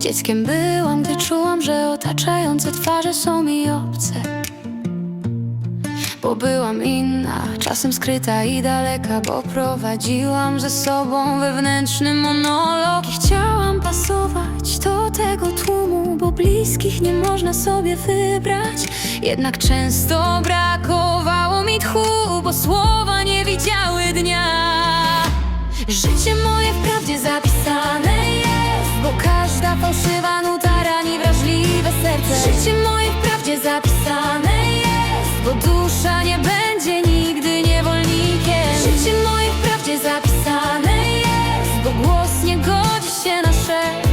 Dzieckiem byłam, gdy czułam, że otaczające twarze są mi obce. Bo byłam inna, czasem skryta i daleka Bo prowadziłam ze sobą wewnętrzny monolog. I chciałam pasować do tego tłumu Bo bliskich nie można sobie wybrać. Jednak często brakowało mi tchu Bo słowa nie widziały dnia. Życie moje wprawdzie zapisane Bo głos nie godzi się na szept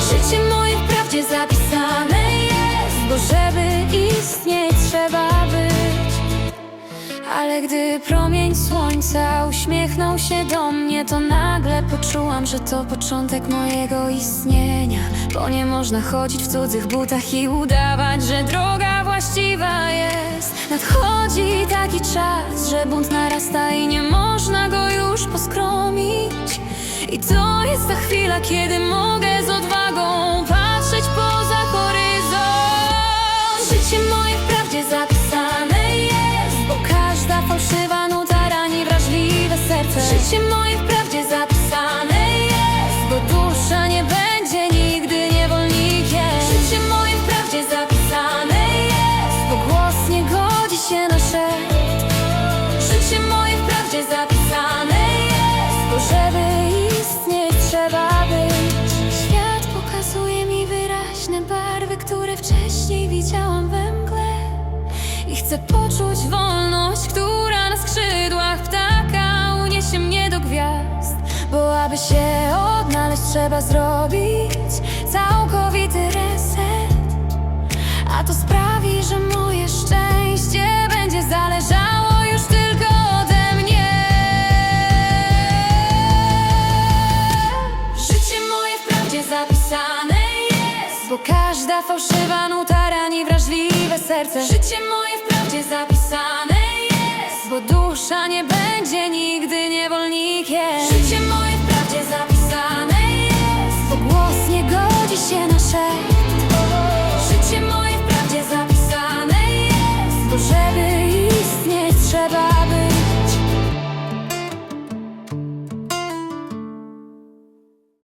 Życie moje wprawdzie zapisane jest Bo żeby istnieć trzeba być ale gdy promień słońca uśmiechnął się do mnie, to nagle poczułam, że to początek mojego istnienia. Bo nie można chodzić w cudzych butach i udawać, że droga właściwa jest. Nadchodzi taki czas, że bunt narasta i nie można go już poskromić. I to jest ta chwila, kiedy mogę z odwagą chcę poczuć wolność, która na skrzydłach ptaka uniesie mnie do gwiazd. Bo aby się odnaleźć, trzeba zrobić całkowity reset. A to sprawi, że moje szczęście będzie zależało już tylko ode mnie. Życie moje wprawdzie zapisane jest, bo każda fałszywa nuta rani wrażliwe serce. Życie moje wprawdzie zapisane jest, bo dusza nie będzie nigdy niewolnikiem. Życie moje wprawdzie zapisane jest, bo głos nie godzi się na szept.